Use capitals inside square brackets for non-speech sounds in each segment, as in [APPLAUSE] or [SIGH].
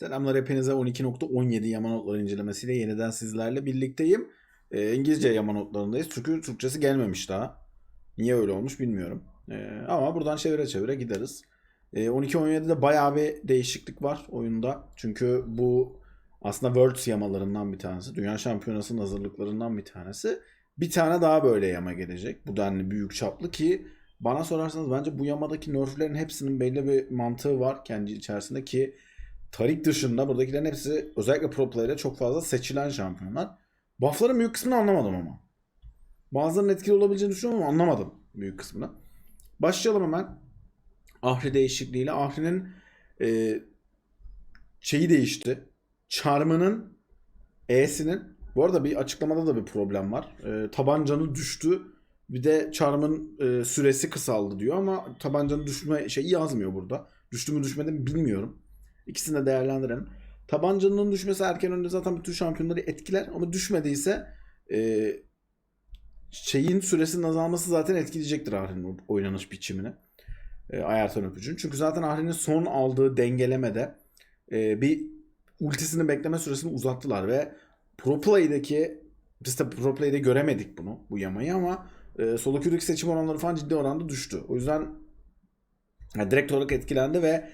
Selamlar hepinize 12.17 yama notları incelemesiyle yeniden sizlerle birlikteyim. Ee, İngilizce yama notlarındayız çünkü Türkçesi gelmemiş daha. Niye öyle olmuş bilmiyorum. Ee, ama buradan çevire çevire gideriz. Ee, 12.17'de bayağı bir değişiklik var oyunda. Çünkü bu aslında Worlds yamalarından bir tanesi. Dünya Şampiyonası'nın hazırlıklarından bir tanesi. Bir tane daha böyle yama gelecek. Bu denli büyük çaplı ki bana sorarsanız bence bu yamadaki nerflerin hepsinin belli bir mantığı var kendi içerisinde ki Tarik dışında buradakilerin hepsi özellikle pro player'e çok fazla seçilen şampiyonlar. Buff'ların büyük kısmını anlamadım ama. Bazılarının etkili olabileceğini düşünüyorum ama anlamadım büyük kısmını. Başlayalım hemen. Ahri değişikliğiyle. Ahri'nin e, şeyi değişti. Charm'ının E'sinin bu arada bir açıklamada da bir problem var. E, tabancanı düştü. Bir de Charm'ın e, süresi kısaldı diyor ama tabancanın düşme şeyi yazmıyor burada. Düştü mü düşmedi mi bilmiyorum. İkisini de değerlendirelim. Tabancanın düşmesi erken önde zaten bütün şampiyonları etkiler ama düşmediyse e, şeyin süresinin azalması zaten etkileyecektir Ahri'nin oynanış biçimini. E, Ayartan öpücüğün. Çünkü zaten Ahri'nin son aldığı dengelemede e, bir ultisini bekleme süresini uzattılar ve Pro Play'deki biz tabi Pro Play'de göremedik bunu bu yamayı ama e, solo seçim oranları falan ciddi oranda düştü. O yüzden yani direkt olarak etkilendi ve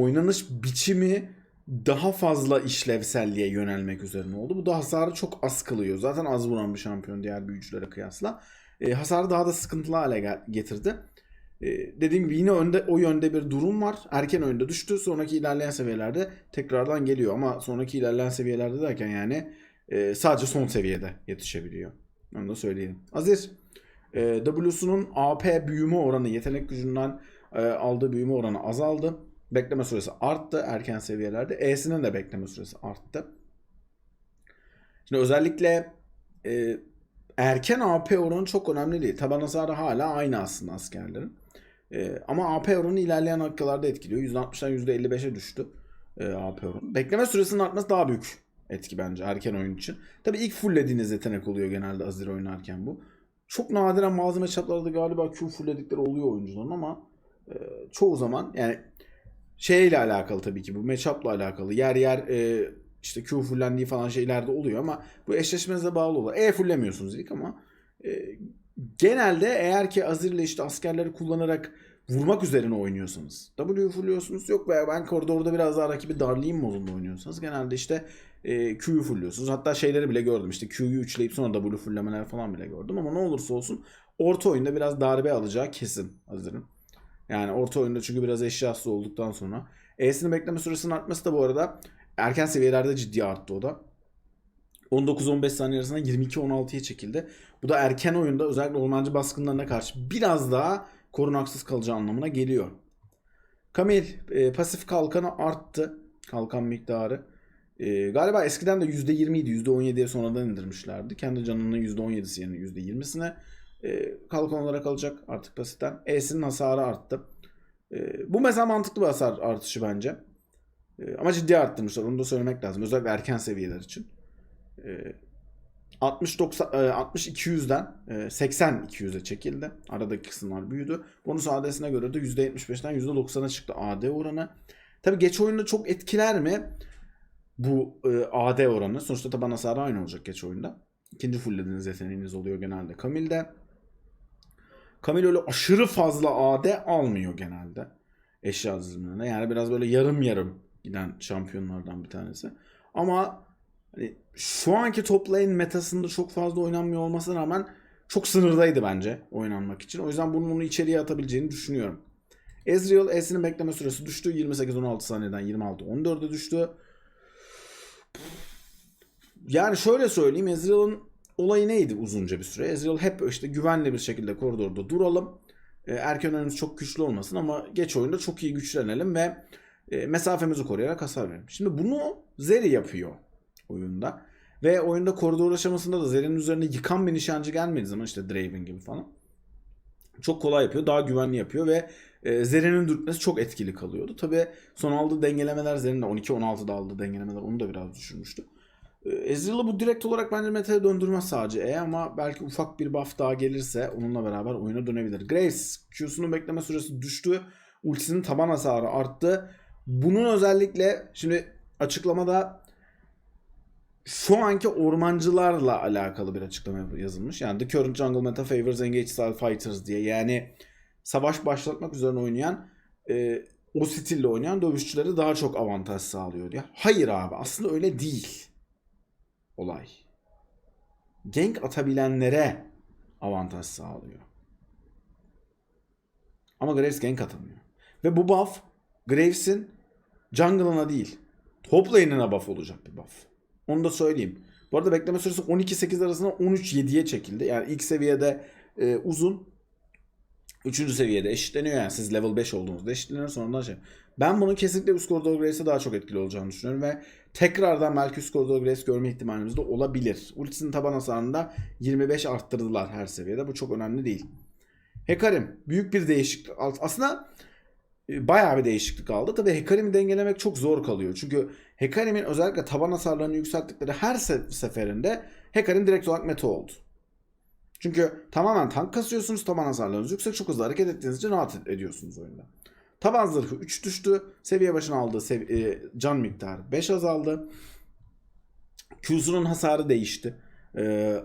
oynanış biçimi daha fazla işlevselliğe yönelmek üzerine oldu. Bu da hasarı çok az kılıyor. Zaten az vuran bir şampiyon diğer büyücülere kıyasla. E, hasarı daha da sıkıntılı hale getirdi. E, dediğim gibi yine önde o yönde bir durum var. Erken oyunda düştü. Sonraki ilerleyen seviyelerde tekrardan geliyor. Ama sonraki ilerleyen seviyelerde derken yani e, sadece son seviyede yetişebiliyor. Onu da söyleyelim. Azir e, W'sunun AP büyüme oranı yetenek gücünden e, aldığı büyüme oranı azaldı. Bekleme süresi arttı erken seviyelerde. E'sinin de bekleme süresi arttı. Şimdi özellikle e, erken AP oranı çok önemli değil. Taban hasarı hala aynı aslında askerlerin. E, ama AP oranı ilerleyen dakikalarda etkiliyor. %60'dan %55'e düştü e, AP oranı. Bekleme süresinin artması daha büyük etki bence erken oyun için. Tabii ilk fulllediğiniz yetenek oluyor genelde Azir oynarken bu. Çok nadiren bazı matchup'larda galiba Q fullledikleri oluyor oyuncuların ama e, çoğu zaman yani şeyle alakalı tabii ki bu matchup'la alakalı. Yer yer e, işte Q fullendiği falan şeyler de oluyor ama bu eşleşmenize bağlı olur. E fullemiyorsunuz ilk ama e, genelde eğer ki Azir ile işte askerleri kullanarak vurmak üzerine oynuyorsanız W fulluyorsunuz yok veya ben koridorda biraz daha rakibi darlayayım modunda oynuyorsanız genelde işte e, Q'yu fulluyorsunuz. Hatta şeyleri bile gördüm işte Q'yu üçleyip sonra W fulllemeler falan bile gördüm ama ne olursa olsun orta oyunda biraz darbe alacağı kesin Azir'in. Yani orta oyunda çünkü biraz eşyası olduktan sonra. E'sinin bekleme süresinin artması da bu arada erken seviyelerde ciddi arttı o da. 19-15 saniye arasında 22-16'ya çekildi. Bu da erken oyunda özellikle ormancı baskınlarına karşı biraz daha korunaksız kalacağı anlamına geliyor. Kamil e, pasif kalkanı arttı. Kalkan miktarı. E, galiba eskiden de %20 idi. %17'ye sonradan indirmişlerdi. Kendi canının %17'si yerine %20'sine e, kalkan olarak alacak artık pasiften. E'sinin hasarı arttı. E, bu mesela mantıklı bir hasar artışı bence. E, ama ciddi arttırmışlar. Onu da söylemek lazım. Özellikle erken seviyeler için. E, 60 90 e, 60 200'den e, 80 200'e çekildi. Aradaki kısımlar büyüdü. Bonus AD'sine göre de %75'ten %90'a çıktı AD oranı. Tabi geç oyunda çok etkiler mi bu e, AD oranı? Sonuçta taban hasarı aynı olacak geç oyunda. İkinci fulllediğiniz yeteneğiniz oluyor genelde Kamil'de. Kamil öyle aşırı fazla AD almıyor genelde. Eşya dizimlerine. Yani biraz böyle yarım yarım giden şampiyonlardan bir tanesi. Ama hani şu anki top lane metasında çok fazla oynanmıyor olmasına rağmen çok sınırdaydı bence oynanmak için. O yüzden bunun onu içeriye atabileceğini düşünüyorum. Ezreal E'sinin bekleme süresi düştü. 28-16 saniyeden 26-14'e düştü. Yani şöyle söyleyeyim Ezreal'ın olayı neydi uzunca bir süre? Ezreal hep işte güvenli bir şekilde koridorda duralım. E, erken oyunumuz çok güçlü olmasın ama geç oyunda çok iyi güçlenelim ve e, mesafemizi koruyarak hasar verelim. Şimdi bunu Zeri yapıyor oyunda. Ve oyunda koridor aşamasında da Zeri'nin üzerine yıkan bir nişancı gelmediği zaman işte Draven gibi falan. Çok kolay yapıyor. Daha güvenli yapıyor ve e, Zeri'nin dürtmesi çok etkili kalıyordu. Tabi son aldığı dengelemeler Zeri'nin de 12-16'da aldığı dengelemeler onu da biraz düşürmüştü. E, Ezreal'ı bu direkt olarak bence meta'ya döndürmez sadece E ama belki ufak bir buff daha gelirse onunla beraber oyuna dönebilir. Grace Q'sunun bekleme süresi düştü. Ultisinin taban hasarı arttı. Bunun özellikle şimdi açıklamada şu anki ormancılarla alakalı bir açıklama yazılmış. Yani The Current Jungle Meta Favors Engage Style Fighters diye. Yani savaş başlatmak üzerine oynayan e, o stille oynayan dövüşçülere daha çok avantaj sağlıyor diye. Hayır abi aslında öyle değil. Olay. Gank atabilenlere avantaj sağlıyor. Ama Graves gank atamıyor. Ve bu buff Graves'in jungle'ına değil top lane'ine buff olacak bir buff. Onu da söyleyeyim. Bu arada bekleme süresi 12-8 arasında 13-7'ye çekildi. Yani ilk seviyede e, uzun. Üçüncü seviyede eşitleniyor yani siz level 5 olduğunuzda eşitleniyor sonradan şey. Ben bunun kesinlikle koridor Graves'e daha çok etkili olacağını düşünüyorum ve tekrardan koridor Graves görme ihtimalimiz de olabilir. Ultisinin taban hasarında 25 arttırdılar her seviyede. Bu çok önemli değil. Hekarim büyük bir değişiklik. Aslında e, bayağı bir değişiklik aldı. Tabi Hekarim'i dengelemek çok zor kalıyor. Çünkü Hekarim'in özellikle taban hasarlarını yükselttikleri her se- seferinde Hekarim direkt olarak meta oldu. Çünkü tamamen tank kasıyorsunuz, taban hasarlarınız yüksek, çok hızlı hareket ettiğiniz için rahat ediyorsunuz oyunda. Taban zırhı 3 düştü. Seviye başına aldığı sev- e, can miktarı 5 azaldı. Q'sunun hasarı değişti. E,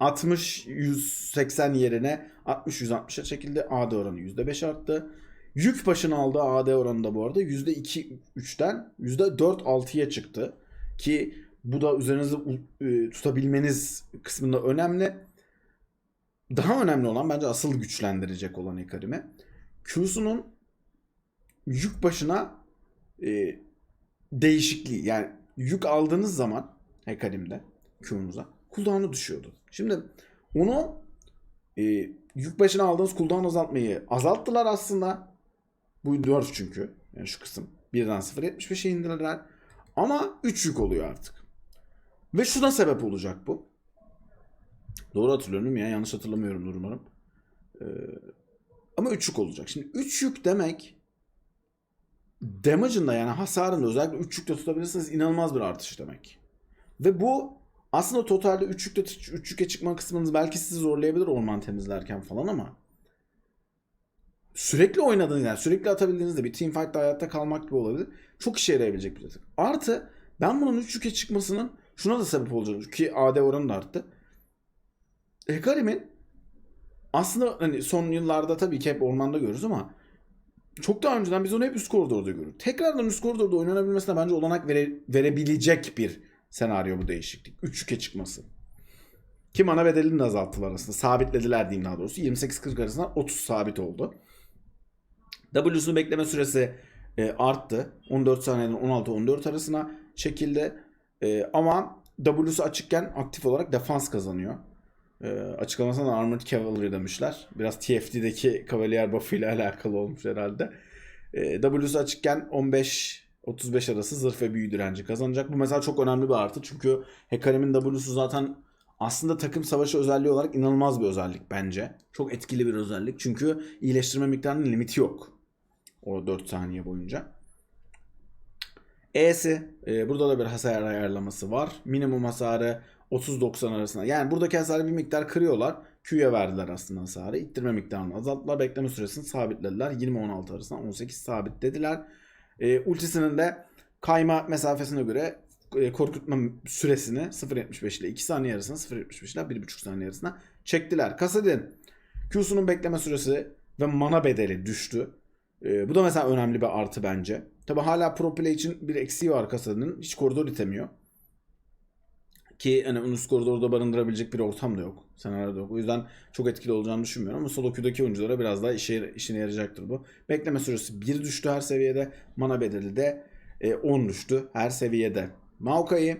60-180 yerine 60-160'a çekildi. AD oranı %5 arttı. Yük başına aldığı AD oranı da bu arada %2-3'ten %4-6'ya çıktı. Ki bu da üzerinizi e, tutabilmeniz kısmında önemli. Daha önemli olan bence asıl güçlendirecek olan Hekarim'i. Q'sunun yük başına e, değişikliği yani yük aldığınız zaman Hekarim'de Q'nuza cooldown'u düşüyordu. Şimdi onu e, yük başına aldığınız cooldown azaltmayı azalttılar aslında. Bu 4 çünkü. Yani şu kısım. Birden 0.75'e indirdiler. Ama 3 yük oluyor artık. Ve şuna sebep olacak bu. Doğru hatırlıyorum ya. Yanlış hatırlamıyorum umarım. Ee, ama 3 yük olacak. Şimdi 3 yük demek damage'ın da yani hasarın da özellikle 3 yükte tutabilirsiniz inanılmaz bir artış demek. Ve bu aslında totalde 3 yükte 3 yüke çıkma kısmınız belki sizi zorlayabilir orman temizlerken falan ama sürekli oynadığınız yani sürekli atabildiğinizde bir team fight'ta hayatta kalmak gibi olabilir. Çok işe yarayabilecek bir taktik. Artı ben bunun 3 yüke çıkmasının şuna da sebep olacağını ki AD oranı da arttı. Hekarim'in aslında hani son yıllarda tabii ki hep ormanda görürüz ama çok daha önceden biz onu hep üst koridorda görürüz. Tekrardan üst koridorda oynanabilmesine bence olanak vere, verebilecek bir senaryo bu değişiklik. 3 yüke çıkması. Ki mana bedelini de azalttılar aslında. Sabitlediler diyeyim daha doğrusu. 28-40 arasında 30 sabit oldu. W'sunu bekleme süresi e, arttı. 14 saniyeden 16-14 arasına çekildi. E, ama W'su açıkken aktif olarak defans kazanıyor. E, açıklamasında da Armored Cavalry demişler. Biraz TFT'deki Cavalier buff ile [LAUGHS] alakalı olmuş herhalde. E, W'su açıkken 15 35 arası zırh ve büyü direnci kazanacak. Bu mesela çok önemli bir artı. Çünkü Hekarim'in W'su zaten aslında takım savaşı özelliği olarak inanılmaz bir özellik bence. Çok etkili bir özellik. Çünkü iyileştirme miktarının limiti yok. O 4 saniye boyunca. E'si. E, burada da bir hasar ayarlaması var. Minimum hasarı 30-90 arasında. Yani buradaki hasarı bir miktar kırıyorlar. Q'ya verdiler aslında hasarı. İttirme miktarını azalttılar. Bekleme süresini sabitlediler. 20-16 arasında 18 sabitlediler. E, ultisinin de kayma mesafesine göre e, korkutma süresini 0.75 ile 2 saniye arasında 0.75 ile 1.5 saniye arasında çektiler. Kasadin Q'sunun bekleme süresi ve mana bedeli düştü. E, bu da mesela önemli bir artı bence. Tabi hala pro play için bir eksiği var Kasadin'in. Hiç koridor itemiyor. Ki hani üst koridorda barındırabilecek bir ortam da yok. Senaryoda yok. O yüzden çok etkili olacağını düşünmüyorum ama solo queue'daki oyunculara biraz daha işe, işine yarayacaktır bu. Bekleme süresi 1 düştü her seviyede. Mana bedeli de e, 10 düştü her seviyede. Maokai'yi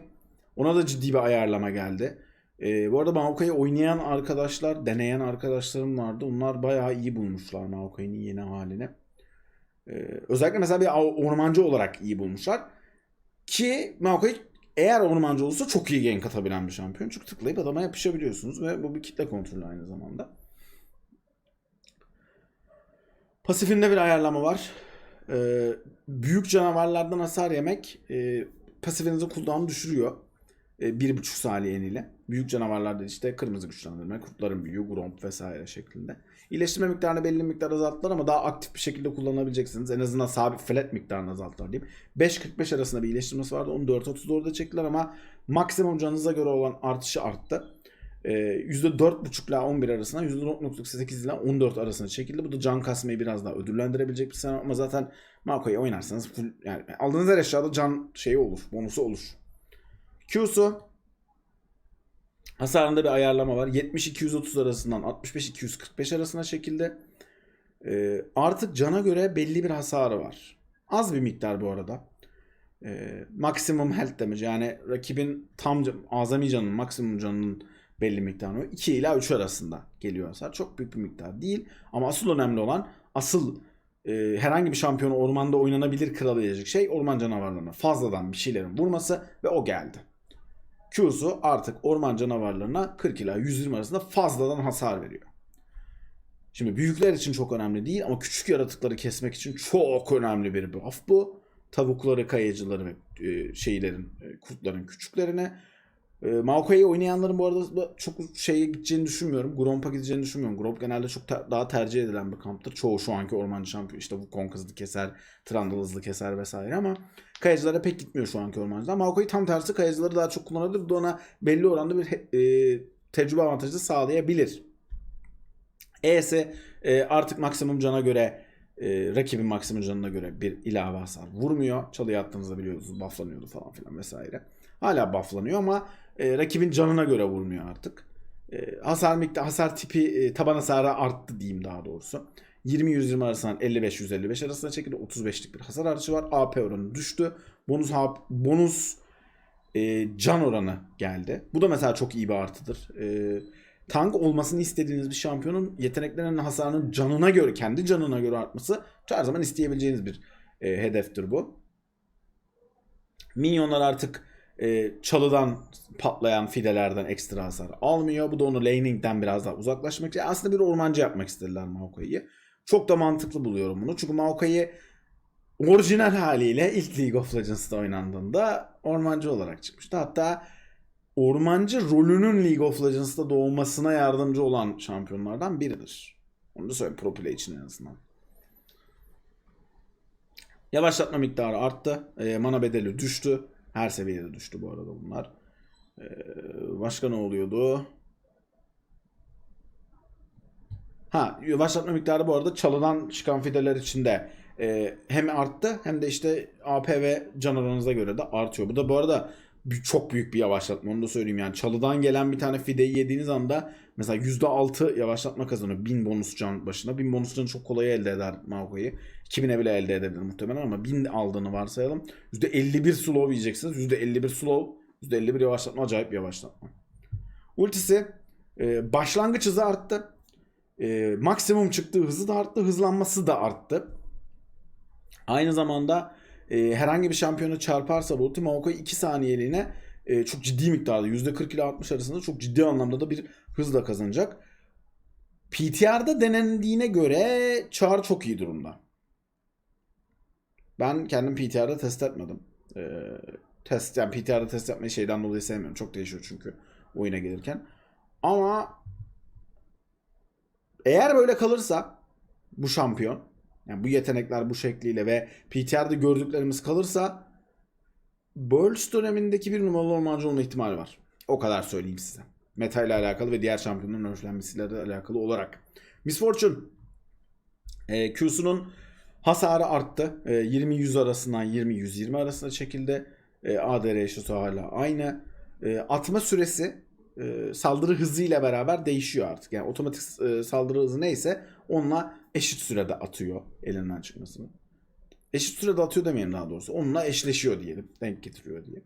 ona da ciddi bir ayarlama geldi. E, bu arada Maokai'yi oynayan arkadaşlar, deneyen arkadaşlarım vardı. Onlar bayağı iyi bulmuşlar Maokai'nin yeni halini. E, özellikle mesela bir ormancı olarak iyi bulmuşlar. Ki Maokai eğer ormancı olursa çok iyi gank atabilen bir şampiyon. Çünkü tıklayıp adama yapışabiliyorsunuz ve bu bir kitle kontrolü aynı zamanda. Pasifinde bir ayarlama var. Ee, büyük canavarlardan hasar yemek e, pasifinizin cooldown'u düşürüyor. e, 1.5 saniye eniyle. Büyük canavarlarda işte kırmızı güçlendirme, kurtların büyüğü, gromp vesaire şeklinde. İyileştirme miktarını belli miktar azalttılar ama daha aktif bir şekilde kullanabileceksiniz. En azından sabit flat miktarını azalttılar diyeyim. 5.45 arasında bir iyileştirmesi vardı. Onu 4.34'da çektiler ama maksimum canınıza göre olan artışı arttı. Ee, %4.5 ile 11 arasında %4.8 ile 14 arasında çekildi. Bu da can kasmayı biraz daha ödüllendirebilecek bir sene ama zaten Mako'yu oynarsanız full, yani aldığınız her eşyada can şeyi olur, bonusu olur. Q'su hasarında bir ayarlama var. 70-230 arasından 65-245 arasına çekildi. Ee, artık cana göre belli bir hasarı var. Az bir miktar bu arada. Ee, maksimum health damage yani rakibin tam azami canının maksimum canının belli miktarı 2 ila 3 arasında geliyor hasar. Çok büyük bir miktar değil ama asıl önemli olan asıl e, herhangi bir şampiyonu ormanda oynanabilir kılabilecek şey orman canavarlarına fazladan bir şeylerin vurması ve o geldi. Q'su artık orman canavarlarına 40 ila 120 arasında fazladan hasar veriyor. Şimdi büyükler için çok önemli değil ama küçük yaratıkları kesmek için çok önemli bir buff bu. Tavukları, kayıcıları e, şeylerin, e, kurtların küçüklerine. E, Maokai'yi oynayanların bu arada çok şeye gideceğini düşünmüyorum. Gromp'a gideceğini düşünmüyorum. Gromp genelde çok te- daha tercih edilen bir kamptır. Çoğu şu anki ormancı şampiyon işte bu Kong hızlı keser, Trundle hızlı keser vesaire ama kayıcılara pek gitmiyor şu anki ormancılar. Maokai tam tersi kayıcıları daha çok kullanabilir. Bu da ona belli oranda bir e, tecrübe avantajı sağlayabilir. E'si e, artık maksimum cana göre e, rakibin maksimum canına göre bir ilave hasar vurmuyor. Çalıya attığınızda biliyorsunuz bufflanıyordu falan filan vesaire. Hala bufflanıyor ama e, rakibin canına göre vurmuyor artık. E, hasar miktar hasar tipi e, taban hasarı arttı diyeyim daha doğrusu. 20-120 arasından 55-155 arasında çekildi. 35'lik bir hasar artışı var. AP oranı düştü. Bonus bonus e, can oranı geldi. Bu da mesela çok iyi bir artıdır. E, tank olmasını istediğiniz bir şampiyonun yeteneklerinin hasarının canına göre, kendi canına göre artması her zaman isteyebileceğiniz bir e, hedeftir bu. Minyonlar artık e, çalıdan patlayan fidelerden ekstra hasar almıyor. Bu da onu laning'den biraz daha uzaklaşmak için. Aslında bir ormancı yapmak istediler Maokai'yi. Çok da mantıklı buluyorum bunu. Çünkü Maokai orijinal haliyle ilk League of Legends'da oynandığında ormancı olarak çıkmıştı. Hatta ormancı rolünün League of Legends'ta doğmasına yardımcı olan şampiyonlardan biridir. Onu da söyleyeyim pro play için en azından. Yavaşlatma miktarı arttı. E, mana bedeli düştü. Her seviyede düştü bu arada bunlar. E, başka ne oluyordu? Ha yavaşlatma miktarı bu arada çalıdan çıkan fideler içinde e, hem arttı hem de işte AP ve can oranınıza göre de artıyor. Bu da bu arada çok büyük bir yavaşlatma onu da söyleyeyim yani çalıdan gelen bir tane fideyi yediğiniz anda mesela %6 yavaşlatma kazanıyor 1000 bonus can başına 1000 bonus canı çok kolay elde eder Maoko'yu. 2000'e bile elde edebilir muhtemelen ama 1000 aldığını varsayalım. %51 slow yiyeceksiniz. %51 slow %51 yavaşlatma acayip bir yavaşlatma. Ultisi e, başlangıç hızı arttı. E, maksimum çıktığı hızı da arttı. Hızlanması da arttı. Aynı zamanda e, herhangi bir şampiyonu çarparsa bu ulti Maokai 2 saniyeliğine e, çok ciddi miktarda %40 ile 60 arasında çok ciddi anlamda da bir hızla kazanacak. PTR'da denendiğine göre Char çok iyi durumda. Ben kendim PTR'da test etmedim. E, test yani PTR'da test yapmayı şeyden dolayı sevmiyorum. Çok değişiyor çünkü oyuna gelirken. Ama eğer böyle kalırsa bu şampiyon yani bu yetenekler bu şekliyle ve PTR'de gördüklerimiz kalırsa Burst dönemindeki bir numaralı ormancı olma ihtimali var. O kadar söyleyeyim size. Meta ile alakalı ve diğer şampiyonların ölçülenmesiyle de alakalı olarak. Miss Fortune e, Q'sunun hasarı arttı. E, 20-100 arasından 20-120 arasında çekildi. E, ADR eşitsi hala aynı. E, atma süresi e, saldırı hızıyla beraber değişiyor artık. Yani otomatik e, saldırı hızı neyse onunla eşit sürede atıyor elinden çıkmasını. Eşit sürede atıyor demeyelim daha doğrusu. Onunla eşleşiyor diyelim. Denk getiriyor diye.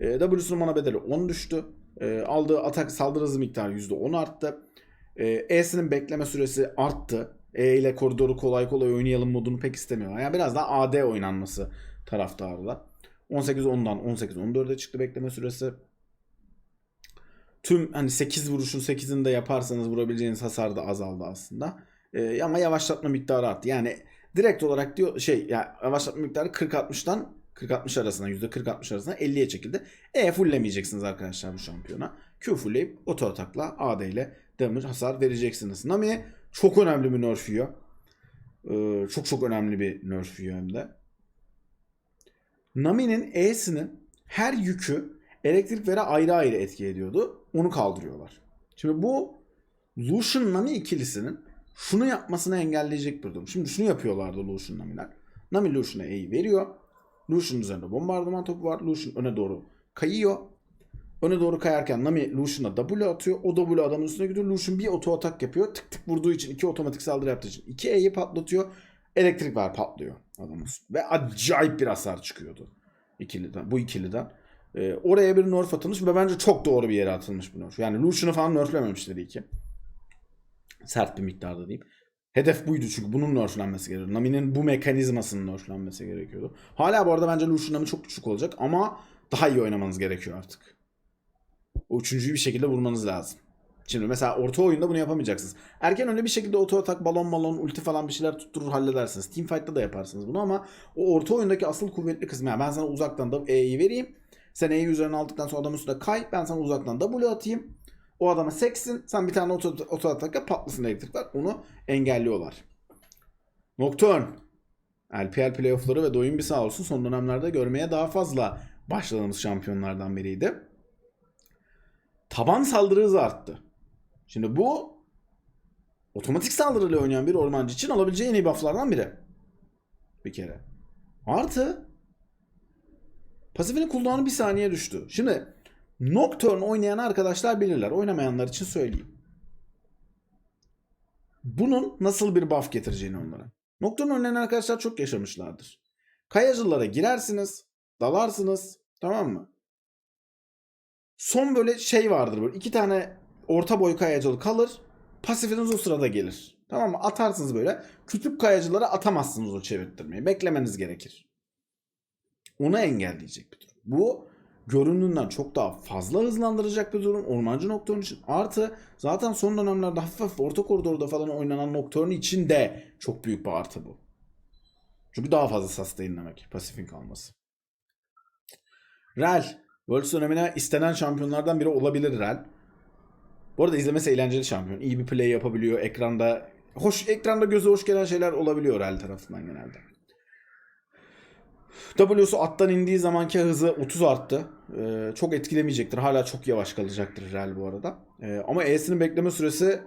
E, W'sunun mana bedeli 10 düştü. E, aldığı atak saldırı hızı miktarı %10 arttı. E, E'sinin bekleme süresi arttı. E ile koridoru kolay kolay oynayalım modunu pek istemiyorlar. Yani biraz daha AD oynanması taraftarılar. 18-10'dan 18-14'e çıktı bekleme süresi. Tüm hani 8 vuruşun 8'ini de yaparsanız vurabileceğiniz hasar da azaldı aslında. Ee, ama yavaşlatma miktarı arttı. Yani direkt olarak diyor şey ya yavaşlatma miktarı 40-60'dan 40-60 arasına %40-60 arasına 50'ye çekildi. E fulllemeyeceksiniz arkadaşlar bu şampiyona. Q fullleyip oto atakla AD ile damage hasar vereceksiniz. Nami çok önemli bir nerf yiyor. Ee, çok çok önemli bir nerf yiyor hem de. Nami'nin E'sinin her yükü elektrik vere ayrı ayrı etki ediyordu. Onu kaldırıyorlar. Şimdi bu Lucian Nami ikilisinin şunu yapmasını engelleyecek bir durum. Şimdi şunu yapıyorlardı Lucian Nami'ler. Nami Lucian'a E'yi veriyor. Lucian üzerinde bombardıman topu var. Lucian öne doğru kayıyor. Öne doğru kayarken Nami Lucian'a W atıyor. O W adamın üstüne gidiyor. Lucian bir oto atak yapıyor. Tık tık vurduğu için iki otomatik saldırı yaptığı için iki E'yi patlatıyor. Elektrik var patlıyor adamın. Ve acayip bir hasar çıkıyordu ikiliden, bu ikiliden. Ee, oraya bir nerf atılmış ve bence çok doğru bir yere atılmış bu nerf. Yani Lucian'ı falan nerflememişler iyi ki. Sert bir miktarda diyeyim. Hedef buydu çünkü bunun nerflenmesi gerekiyordu. Nami'nin bu mekanizmasının nerflenmesi gerekiyordu. Hala bu arada bence Lucian Nami çok düşük olacak ama daha iyi oynamanız gerekiyor artık. O üçüncüyü bir şekilde vurmanız lazım. Şimdi mesela orta oyunda bunu yapamayacaksınız. Erken öyle bir şekilde oto atak, balon balon, ulti falan bir şeyler tutturur halledersiniz. Teamfight'ta da yaparsınız bunu ama o orta oyundaki asıl kuvvetli kısmı yani ben sana uzaktan da E'yi vereyim. Sen E'yi üzerine aldıktan sonra adamın üstüne kay. Ben sana uzaktan W atayım. O adama seksin. Sen bir tane oto, oto atak yap patlasın elektrikler. Onu engelliyorlar. Nocturne. LPL playoff'ları ve doyum bir sağ olsun son dönemlerde görmeye daha fazla başladığımız şampiyonlardan biriydi. Taban saldırı hızı arttı. Şimdi bu otomatik saldırıyla oynayan bir ormancı için alabileceği en iyi bufflardan biri. Bir kere. Artı pasifinin cooldown'u bir saniye düştü. Şimdi Nocturne oynayan arkadaşlar bilirler. Oynamayanlar için söyleyeyim. Bunun nasıl bir buff getireceğini onlara. Nocturne oynayan arkadaşlar çok yaşamışlardır. Kayacılara girersiniz, dalarsınız, tamam mı? Son böyle şey vardır böyle iki tane orta boy kayacılı kalır. Pasifiniz o sırada gelir. Tamam mı? Atarsınız böyle. Küçük kayacılara atamazsınız o çevirttirmeyi. Beklemeniz gerekir. Onu engelleyecek bir durum. Bu göründüğünden çok daha fazla hızlandıracak bir durum. Ormancı Nocturne için. Artı zaten son dönemlerde hafif hafif orta koridorda falan oynanan Nocturne için de çok büyük bir artı bu. Çünkü daha fazla sustainlemek. Pasifin kalması. Rel. Worlds dönemine istenen şampiyonlardan biri olabilir Rel. Bu arada izlemesi eğlenceli şampiyon. İyi bir play yapabiliyor. Ekranda hoş ekranda göze hoş gelen şeyler olabiliyor Rel tarafından genelde. W'su attan indiği zamanki hızı 30 arttı. Ee, çok etkilemeyecektir. Hala çok yavaş kalacaktır Rel bu arada. Ee, ama E'sinin bekleme süresi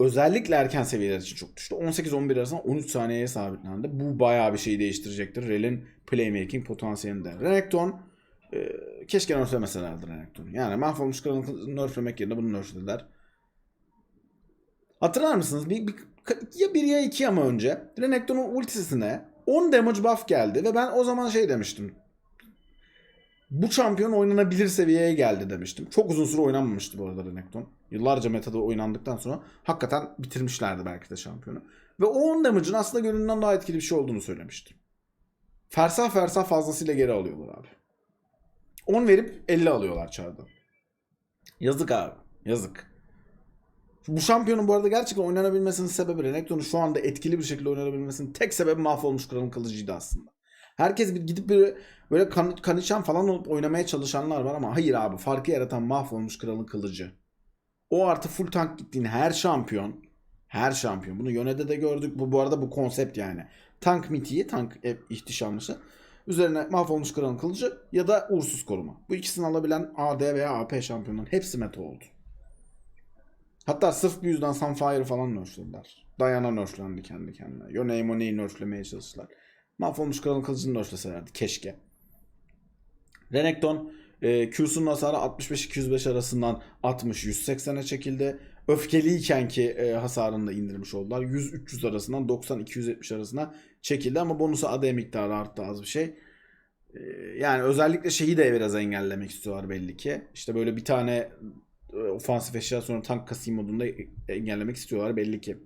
özellikle erken seviyeler için çok düştü. 18-11 arasında 13 saniyeye sabitlendi. Bu bayağı bir şeyi değiştirecektir. Rel'in playmaking potansiyelinde. Renekton e, keşke nerflemeselerdi Renekton'u. Yani mahvolmuş kralını nerflemek yerine bunu nerflediler. Hatırlar mısınız? Bir, bir, ya bir ya iki ama önce Renekton'un ultisine 10 damage buff geldi ve ben o zaman şey demiştim. Bu şampiyon oynanabilir seviyeye geldi demiştim. Çok uzun süre oynanmamıştı bu arada Renekton. Yıllarca metada oynandıktan sonra hakikaten bitirmişlerdi belki de şampiyonu. Ve o 10 damage'ın aslında göründüğünden daha etkili bir şey olduğunu söylemiştim. Fersah fersah fazlasıyla geri alıyorlar abi. 10 verip 50 alıyorlar çardan. Yazık abi. Yazık. Bu şampiyonun bu arada gerçekten oynanabilmesinin sebebi Renekton'un şu anda etkili bir şekilde oynanabilmesinin tek sebebi mahvolmuş kralın kılıcıydı aslında. Herkes bir gidip bir böyle kan, kanişan falan olup oynamaya çalışanlar var ama hayır abi farkı yaratan mahvolmuş kralın kılıcı. O artı full tank gittiğin her şampiyon her şampiyon. Bunu Yone'de de gördük. Bu bu arada bu konsept yani. Tank mitiği, tank ihtişamlısı. Üzerine mahvolmuş kralın kılıcı ya da uğursuz koruma. Bu ikisini alabilen AD veya AP şampiyonların hepsi meta oldu. Hatta sırf bu yüzden Sunfire falan nerflediler. Diana nerflendi kendi kendine. Yone Mone'yi nerflemeye çalıştılar. Mahvolmuş kralın kılıcını nerfleselerdi. Keşke. Renekton e, Q'sunun hasarı 65-205 arasından 60-180'e çekildi. Öfkeliyken ki e, hasarını da indirmiş oldular. 100-300 arasından 90-270 arasına çekildi ama bonusu AD miktarı arttı az bir şey. E, yani özellikle şeyi de biraz engellemek istiyorlar belli ki. İşte böyle bir tane e, ofansif eşya sonra tank kasayım modunda engellemek istiyorlar belli ki.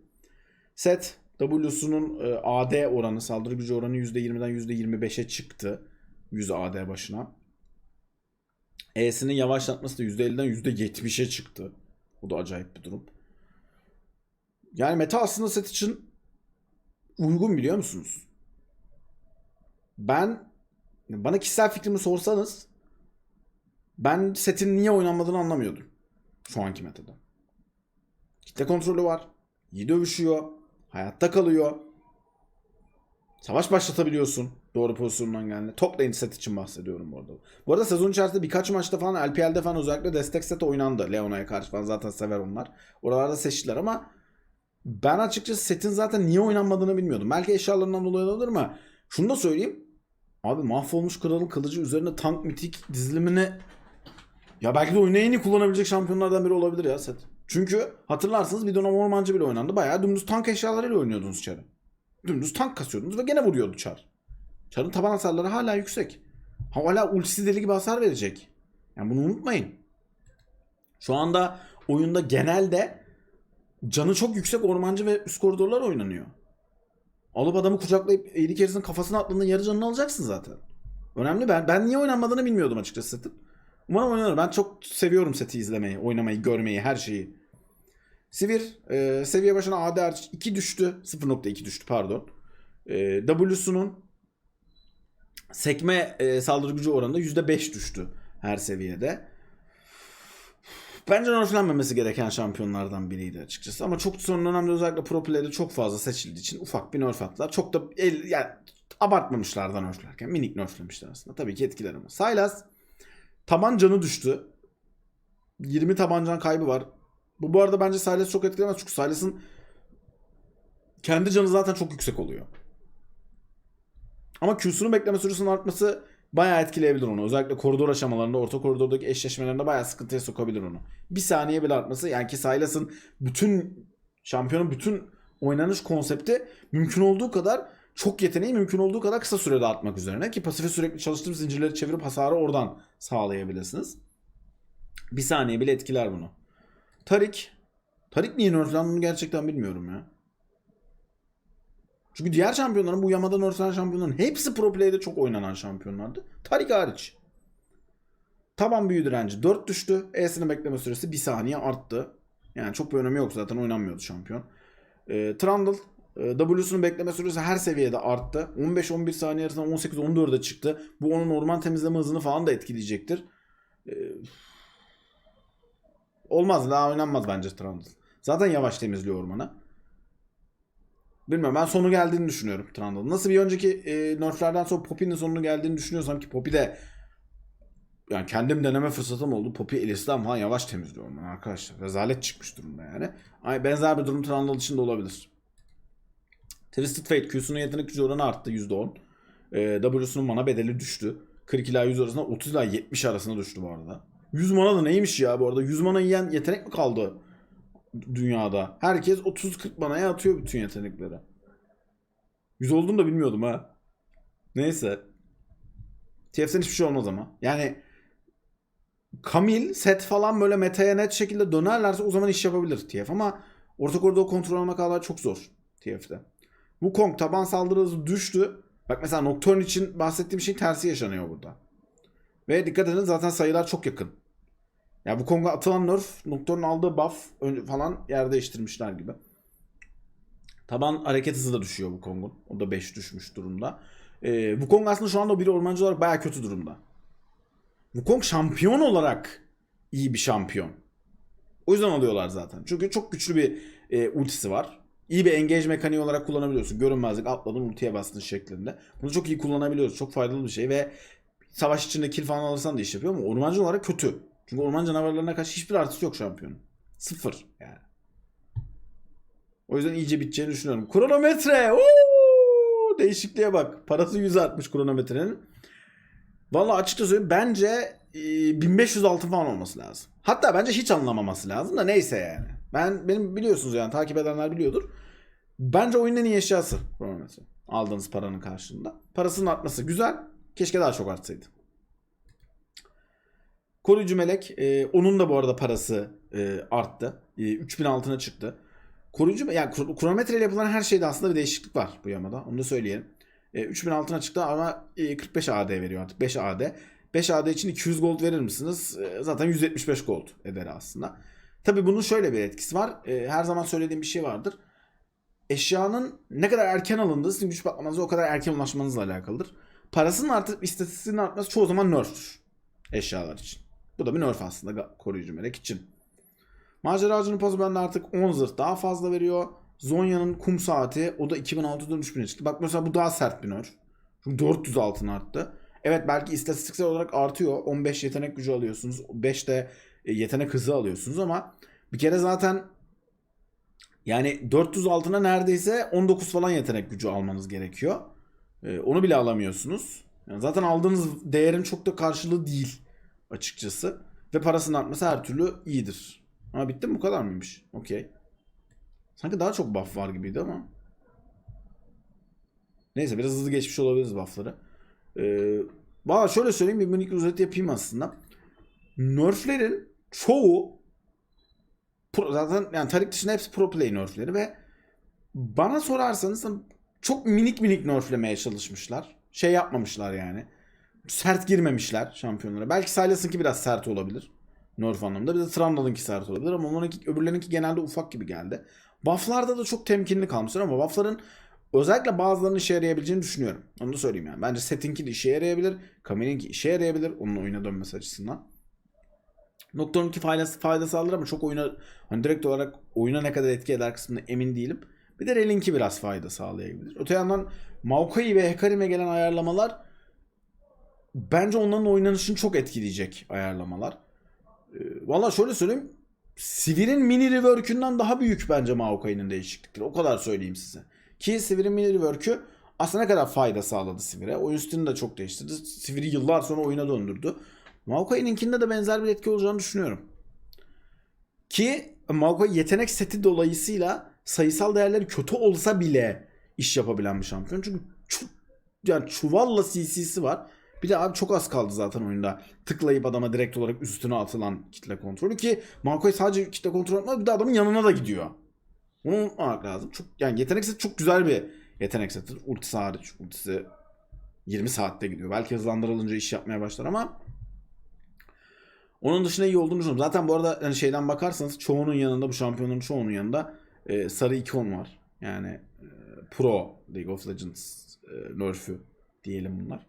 Set W'sunun e, AD oranı saldırı gücü oranı %20'den %25'e çıktı. 100 AD başına. E'sinin yavaşlatması da %50'den %70'e çıktı. Bu da acayip bir durum. Yani meta aslında set için uygun biliyor musunuz? Ben bana kişisel fikrimi sorsanız ben setin niye oynanmadığını anlamıyordum. Şu anki metada. Kitle kontrolü var. İyi dövüşüyor. Hayatta kalıyor. Savaş başlatabiliyorsun. Doğru pozisyondan geldi. Top lane set için bahsediyorum bu arada. Bu arada sezon içerisinde birkaç maçta falan LPL'de falan özellikle destek set oynandı. Leona'ya karşı falan zaten sever onlar. Oralarda seçtiler ama ben açıkçası setin zaten niye oynanmadığını bilmiyordum. Belki eşyalarından dolayı olabilir ama şunu da söyleyeyim. Abi mahvolmuş kralın kılıcı üzerine tank mitik dizilimini ya belki de oyunu en iyi kullanabilecek şampiyonlardan biri olabilir ya set. Çünkü hatırlarsınız bir dönem ormancı bile oynandı. Bayağı dümdüz tank eşyalarıyla oynuyordunuz Char'ı. Dümdüz tank kasıyordunuz ve gene vuruyordu Char. Char'ın taban hasarları hala yüksek. Hala ultisi deli gibi hasar verecek. Yani bunu unutmayın. Şu anda oyunda genelde canı çok yüksek ormancı ve üst koridorlar oynanıyor. Alıp adamı kucaklayıp eğri kerisinin kafasına attığında yarı canını alacaksın zaten. Önemli ben. Ben niye oynanmadığını bilmiyordum açıkçası setin. Umarım oynanır. Ben çok seviyorum seti izlemeyi, oynamayı, görmeyi, her şeyi. Sivir e, seviye başına AD hariç 2 düştü. 0.2 düştü pardon. E, W'sunun sekme e, saldırı gücü oranında %5 düştü her seviyede. Bence nerflenmemesi gereken şampiyonlardan biriydi açıkçası. Ama çok son dönemde özellikle pro play'de çok fazla seçildiği için ufak bir nerf attılar. Çok da el, yani abartmamışlar da nerflerken. Minik nerflemişler aslında. Tabii ki etkiler ama. Sylas taban canı düştü. 20 tabancan kaybı var. Bu bu arada bence Sylas çok etkilemez. Çünkü Sylas'ın kendi canı zaten çok yüksek oluyor. Ama Q'sunun bekleme süresinin artması bayağı etkileyebilir onu. Özellikle koridor aşamalarında, orta koridordaki eşleşmelerinde bayağı sıkıntıya sokabilir onu. Bir saniye bile artması yani ki Sylas'ın bütün şampiyonun bütün oynanış konsepti mümkün olduğu kadar çok yeteneği mümkün olduğu kadar kısa sürede artmak üzerine ki pasife sürekli çalıştırıp zincirleri çevirip hasarı oradan sağlayabilirsiniz. Bir saniye bile etkiler bunu. Tarik. Tarik niye nerflandığını gerçekten bilmiyorum ya. Çünkü diğer şampiyonların bu Yamada nerflenen şampiyonların hepsi pro play'de çok oynanan şampiyonlardı. Tarik hariç. Taban büyü direnci 4 düştü. E'sinin bekleme süresi 1 saniye arttı. Yani çok bir önemi yok zaten oynanmıyordu şampiyon. E, Trundle W'sunun bekleme süresi her seviyede arttı. 15-11 saniye arasında 18-14'e çıktı. Bu onun orman temizleme hızını falan da etkileyecektir. E, olmaz daha oynanmaz bence Trundle. Zaten yavaş temizliyor ormanı. Bilmiyorum ben sonu geldiğini düşünüyorum Trundle'ın. Nasıl bir önceki e, nerflerden sonra Poppy'nin sonunu geldiğini düşünüyorsam ki Poppy de yani kendim deneme fırsatım oldu. Poppy Elis'ten falan yavaş temizliyorum ben arkadaşlar. Rezalet çıkmış durumda yani. Ay benzer bir durum Trundle için de olabilir. Twisted Fate Q'sunun yetenek gücü oranı arttı %10. E, W'sunun mana bedeli düştü. 40 ila 100 arasında 30 ila 70 arasında düştü bu arada. 100 mana da neymiş ya bu arada? 100 mana yiyen yetenek mi kaldı dünyada? Herkes 30-40 manaya atıyor bütün yetenekleri. 100 olduğunu da bilmiyordum ha. Neyse. TF'den hiçbir şey olmaz ama. Yani Kamil, set falan böyle metaya net şekilde dönerlerse o zaman iş yapabilir TF ama orta koridor kontrol almak hala çok zor TF'de. Wukong taban saldırı düştü. Bak mesela Nocturne için bahsettiğim şey tersi yaşanıyor burada. Ve dikkat edin zaten sayılar çok yakın. Ya Wukong'a atılan nerf, Nocturne'un aldığı buff falan yer değiştirmişler gibi. Taban hareket hızı da düşüyor Wukong'un. O da 5 düşmüş durumda. Ee, Wukong aslında şu anda bir ormancı olarak baya kötü durumda. Wukong şampiyon olarak iyi bir şampiyon. O yüzden alıyorlar zaten. Çünkü çok güçlü bir e, ultisi var. İyi bir engage mekaniği olarak kullanabiliyorsun. Görünmezlik atladın ultiye bastın şeklinde. Bunu çok iyi kullanabiliyoruz. Çok faydalı bir şey ve savaş içinde kill falan alırsan da iş yapıyor ama ormancı olarak kötü. Çünkü orman canavarlarına karşı hiçbir artısı yok şampiyonun. Sıfır yani. O yüzden iyice biteceğini düşünüyorum. Kronometre! Oo! Değişikliğe bak. Parası 100 artmış kronometrenin. Valla açıkça söyleyeyim bence e, 1500 altın falan olması lazım. Hatta bence hiç anlamaması lazım da neyse yani. Ben benim biliyorsunuz yani takip edenler biliyordur. Bence oyunun en iyi eşyası kronometre. Aldığınız paranın karşılığında. Parasının artması güzel. Keşke daha çok artsaydı. Koruyucu melek. E, onun da bu arada parası e, arttı. E, 3000 altına çıktı. Koruyucu yani kro- kronometre ile yapılan her şeyde aslında bir değişiklik var bu yamada. Onu da söyleyelim. E, 3000 altına çıktı ama e, 45 AD veriyor artık. 5 AD. 5 AD için 200 gold verir misiniz? E, zaten 175 gold eder aslında. Tabi bunun şöyle bir etkisi var. E, her zaman söylediğim bir şey vardır. Eşyanın ne kadar erken alındığı sizin güç patlamanıza o kadar erken ulaşmanızla alakalıdır. Parasının artıp istatistiğinin artması çoğu zaman nerf'tür. Eşyalar için. Bu da bir nerf aslında koruyucu melek için. Maceracının pozu bende artık 10 zırh daha fazla veriyor. Zonya'nın kum saati o da 2600'den 3000'e çıktı. Bak mesela bu daha sert bir nerf. Çünkü 400 altın arttı. Evet belki istatistiksel olarak artıyor. 15 yetenek gücü alıyorsunuz. 5 de e, yetenek hızı alıyorsunuz ama bir kere zaten yani 400 altına neredeyse 19 falan yetenek gücü almanız gerekiyor. Ee, onu bile alamıyorsunuz. Yani zaten aldığınız değerin çok da karşılığı değil açıkçası. Ve parasının artması her türlü iyidir. Ama bitti mi bu kadar mıymış? Okey. Sanki daha çok buff var gibiydi ama. Neyse biraz hızlı geçmiş olabiliriz buffları. Ee, Valla şöyle söyleyeyim bir minik özet yapayım aslında. Nerflerin çoğu pro, zaten yani Tarik dışında hepsi pro play nerfleri ve bana sorarsanız çok minik minik nerflemeye çalışmışlar. Şey yapmamışlar yani. Sert girmemişler şampiyonlara. Belki Silas'ınki biraz sert olabilir. Nerf anlamında. Bir de Trundle'ınki sert olabilir ama onlarınki, öbürlerinki genelde ufak gibi geldi. Buff'larda da çok temkinli kalmışlar ama buff'ların özellikle bazılarının işe yarayabileceğini düşünüyorum. Onu da söyleyeyim yani. Bence Set'inki de işe yarayabilir. Kami'ninki işe yarayabilir. Onun oyuna dönmesi açısından. Nocturne'unki faydası, faydası alır ama çok oyuna hani direkt olarak oyuna ne kadar etki eder kısmında emin değilim. Bir de Rel'inki biraz fayda sağlayabilir. Öte yandan Maokai ve Hekarim'e gelen ayarlamalar bence onların oynanışını çok etkileyecek ayarlamalar. Ee, Valla şöyle söyleyeyim. Sivir'in mini rework'ünden daha büyük bence Maokai'nin değişiklikleri. O kadar söyleyeyim size. Ki Sivir'in mini rework'ü aslında ne kadar fayda sağladı Sivir'e. Oyun stilini de çok değiştirdi. Sivir'i yıllar sonra oyuna döndürdü. Maokai'ninkinde de benzer bir etki olacağını düşünüyorum. Ki Maokai yetenek seti dolayısıyla sayısal değerleri kötü olsa bile iş yapabilen bir şampiyon. Çünkü çu- yani çuvalla CC'si var. Bir de abi çok az kaldı zaten oyunda. Tıklayıp adama direkt olarak üstüne atılan kitle kontrolü ki Maokai sadece kitle kontrolü atmıyor bir de adamın yanına da gidiyor. Bunu unutmamak lazım. Çok, yani yetenek seti çok güzel bir yetenek seti. Ultisi hariç. Ultisi 20 saatte gidiyor. Belki hızlandırılınca iş yapmaya başlar ama onun dışında iyi olduğunu düşünüyorum. Zaten bu arada hani şeyden bakarsanız çoğunun yanında bu şampiyonların çoğunun yanında e, sarı ikon var. Yani e, Pro League of Legends e, nerf'ü diyelim bunlar.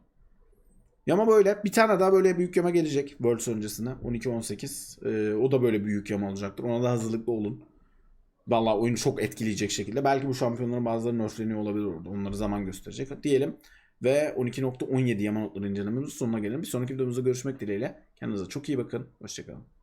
Yama böyle. Bir tane daha böyle büyük yama gelecek Worlds öncesine. 12-18. E, o da böyle büyük yama olacaktır. Ona da hazırlıklı olun. Vallahi oyunu çok etkileyecek şekilde. Belki bu şampiyonların bazıları nerfleniyor olabilir orada. Onları zaman gösterecek. Diyelim. Ve 12.17 yama notları incelememizin sonuna gelelim. Bir sonraki videomuzda görüşmek dileğiyle. Kendinize çok iyi bakın. Hoşçakalın.